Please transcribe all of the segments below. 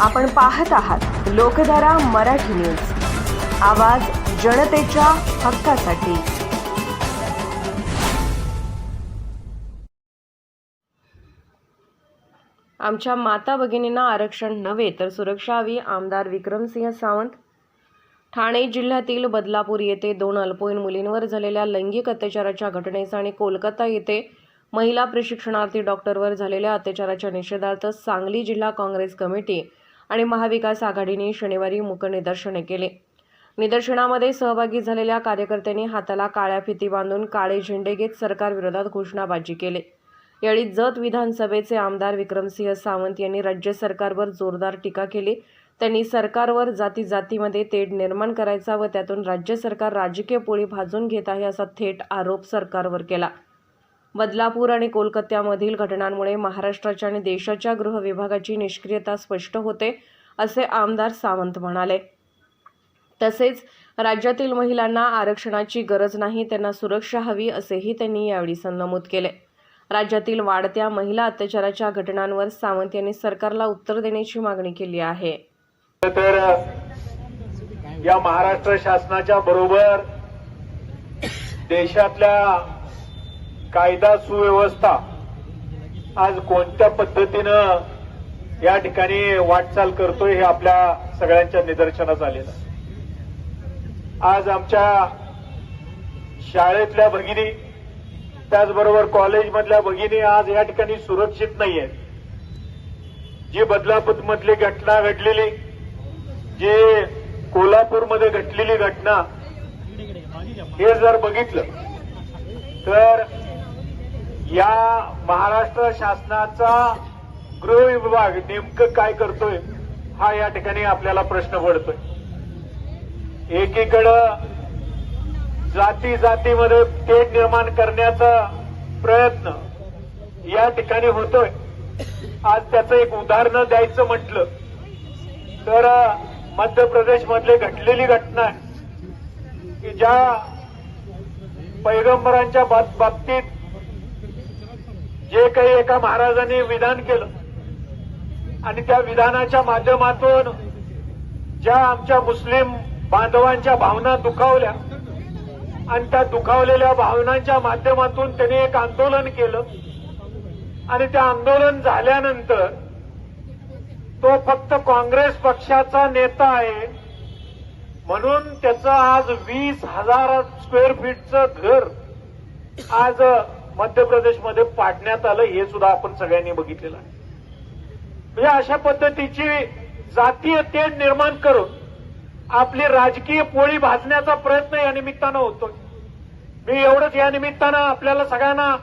आपण पाहत आहात लोकधारा मराठी न्यूज. आवाज जनतेच्या हक्कासाठी. आमच्या माता भगिनींना आरक्षण नव्हे तर सुरक्षा हवी आमदार विक्रमसिंह सावंत. ठाणे जिल्ह्यातील बदलापूर येथे दोन अल्पवयीन मुलींवर झालेल्या लैंगिक अत्याचाराच्या घटनेचा आणि कोलकाता येथे महिला प्रशिक्षणार्थी डॉक्टरवर झालेल्या अत्याचाराच्या निषेधार्थ सांगली जिल्हा काँग्रेस कमिटी आणि महाविकास आघाडीने शनिवारी मूक निदर्शने केले. निदर्शनामध्ये सहभागी झालेल्या कार्यकर्त्यांनी हाताला काळ्या फिती बांधून काळे झेंडे घेत सरकारविरोधात घोषणाबाजी केली. यावेळी जत विधानसभेचे आमदार विक्रमसिंह सावंत यांनी राज्य सरकारवर जोरदार टीका केली. त्यांनी सरकारवर जाती जातीमध्ये तेढ निर्माण करायचा व त्यातून राज्य सरकार राजकीय पोळी भाजून घेत आहे असा थेट आरोप सरकारवर केला. बदलापूर आणि कोलकात्यामधील घटनांमुळे महाराष्ट्राच्या आणि देशाच्या गृह विभागाची निष्क्रियता स्पष्ट होते असे आमदार सावंत म्हणाले. तसेच राज्यातील महिलांना आरक्षणाची गरज नाही त्यांना सुरक्षा हवी असेही त्यांनी यावेळी नमूद केले. राज्यातील वाढत्या महिला अत्याचाराच्या घटनांवर सावंत यांनी सरकारला उत्तर देण्याची मागणी केली आहे. तर या महाराष्ट्र शासनाच्या बरोबर देशातल्या कायदा सुव्यवस्था आज कोणत्या पद्धतीनं या ठिकाणी वाटचाल करतोय हे आपल्या सगळ्यांच्या निदर्शनात आलेलं आज आमच्या शाळेतल्या भगिनी त्याचबरोबर कॉलेजमधल्या भगिनी आज या ठिकाणी सुरक्षित नाही आहेत जी बदलापूरमधली घटना घडलेली जे कोल्हापूरमध्ये घडलेली घटना हे जर बघितलं तर या महाराष्ट्र शासनाचा गृह विभाग नेमकं काय करतोय हा या ठिकाणी आपल्याला प्रश्न पडतोय. एकीकडं जाती जातीमध्ये तेढ निर्माण करण्याचा प्रयत्न या ठिकाणी होतोय. आज त्याचं एक उदाहरण द्यायचं म्हटलं तर मध्य प्रदेशमधले घडलेली घटना आहे की ज्या पैगंबरांच्या बाब- बाबतीत जे काही एका महाराजांनी विधान केलं आणि त्या विधानाच्या माध्यमातून ज्या आमच्या मुस्लिम बांधवांच्या भावना दुखावल्या आणि त्या दुखावलेल्या भावनांच्या माध्यमातून त्यांनी एक आंदोलन केलं आणि ते आंदोलन झाल्यानंतर तो फक्त काँग्रेस पक्षाचा नेता आहे म्हणून त्याचं आज वीस हजार स्क्वेअर फीटचं घर आज मध्य प्रदेशमध्ये पाडण्यात आलं हे सुद्धा आपण सगळ्यांनी बघितलेलं आहे. म्हणजे अशा पद्धतीची जातीय तेढ निर्माण करून आपली राजकीय पोळी भाजण्याचा प्रयत्न या निमित्तानं होतोय. मी एवढंच या निमित्तानं आपल्याला सगळ्यांना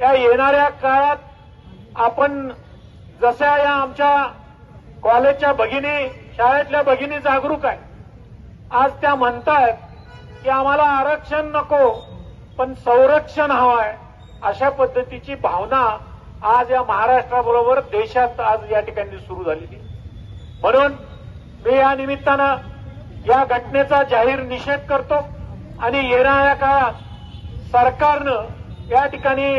या येणाऱ्या काळात आपण जशा या आमच्या कॉलेजच्या भगिनी शाळेतल्या भगिनी जागरूक आहे आज त्या म्हणतायत की आम्हाला आरक्षण नको पण संरक्षण हवं आहे. अशा पद्धतीची भावना आज या महाराष्ट्राबरोबर देशात आज या ठिकाणी सुरू झालेली म्हणून मी या निमित्तानं या घटनेचा जाहीर निषेध करतो आणि येणाऱ्या काळात सरकारनं या ठिकाणी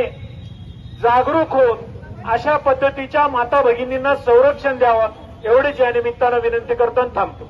जागरूक होऊन अशा पद्धतीच्या माता भगिनींना संरक्षण द्यावं एवढीच या निमित्तानं विनंती करतो आणि थांबतो.